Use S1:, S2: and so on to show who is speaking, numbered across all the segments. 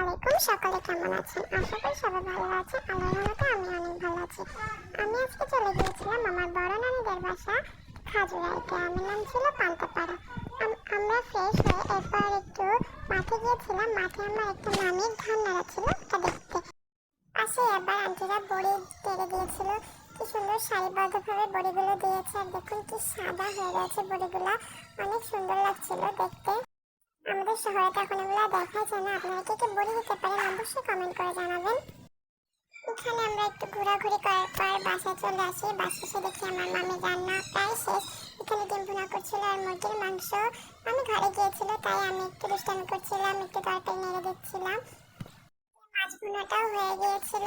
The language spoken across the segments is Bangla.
S1: আলাইকুম। সকলে কেমন আছেন? আশা করি সবাই ভালো আছেন। আল্লাহর রহমতে আমি অনেক ভালো আছি। আমি আজকে চলে গিয়েছিলাম আমার বড় নানীদের বাসা খাজুরাই গ্রামের নাম ছিল পান্তাপাড়া। আম- আমরা ফ্রেশ হয়ে এরপর একটু মাঠে গিয়েছিলাম। মাঠে আমার একটা নানির ধান নাড়া ছিল, ওটা দেখতে। পাশে এবার আন্টিরা বড়ি তেড়ে দিয়েছিল। কি সুন্দর সারিবদ্ধভাবে বড়িগুলো দিয়েছে। আর দেখুন কি সাদা হয়ে রয়েছে বড়িগুলো। অনেক সুন্দর লাগছিল দেখতে। আমাদের শহরে তো এখন এগুলো দেখা যায় না। আপনারা কে কে বলে দিতে পারেন অবশ্যই কমেন্ট করে জানাবেন। এখানে আমরা একটু ঘোরাঘুরি করার পর বাসায় চলে আসি। বাসে এসে দেখি আমার মামি রান্না প্রায় শেষ। এখানে ডিম ভুনা করছিল আর মুরগির মাংস। আমি ঘরে গিয়েছিল, তাই আমি একটু দুষ্টামি করছিলাম, একটু তরকারি নেড়ে দিচ্ছিলাম। মাছ ভুনাটাও হয়ে গিয়েছিল।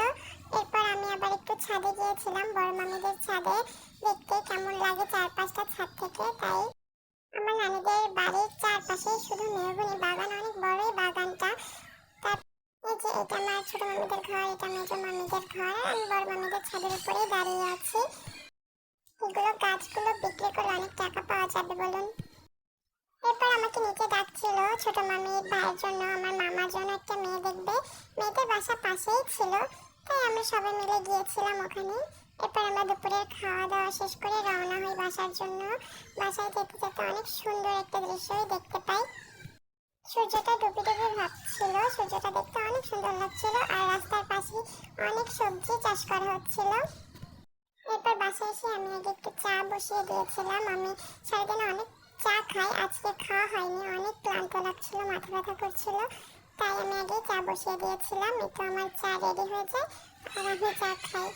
S1: এরপর আমি আবার একটু ছাদে গিয়েছিলাম, বড় মামিদের ছাদে। দেখতে কেমন লাগে চারপাশটা ছাদ থেকে, তাই চারপাশে শুধু মেহগুনি বাগান, অনেক বড়ই বাগানটা। এই যে এটা আমার ছোট মামিদের ঘর, এটা মেজ মামিদের ঘর আমি বড় মামিদের ছাদের উপরেই দাঁড়িয়ে আছি। এগুলো গাছগুলো বিক্রি করে অনেক টাকা পাওয়া যাবে বলুন? এরপর আমাকে নিচে ডাকছিল ছোট মামির ভাইয়ের জন্য, আমার মামার জন্য একটা মেয়ে দেখবে। মেয়েদের বাসা পাশেই ছিল, তাই আমরা সবাই মিলে গিয়েছিলাম ওখানে। এরপর আমরা দুপুরের খাওয়া দাওয়া শেষ করে রওনা হই বাসার জন্য। বাসায় যেতে যেতে অনেক সুন্দর একটা দৃশ্যই দেখতে পাই। সূর্যটা ডুবে ডুবে ভাবছিল, সূর্যটা দেখতে অনেক সুন্দর লাগছিল আর রাস্তার পাশে অনেক সবজি চাষ করা হচ্ছিল। এরপর বাসায় এসে আমি আগে একটু চা বসিয়ে দিয়েছিলাম। আমি সারাদিনে অনেক চা খাই, আজকে খাওয়া হয়নি, অনেক ক্লান্ত লাগছিল, মাথা ব্যথা করছিল, তাই আমি আগে চা বসিয়ে দিয়েছিলাম। এটা আমার চা রেডি হয়ে যায় আর আমি চা খাই।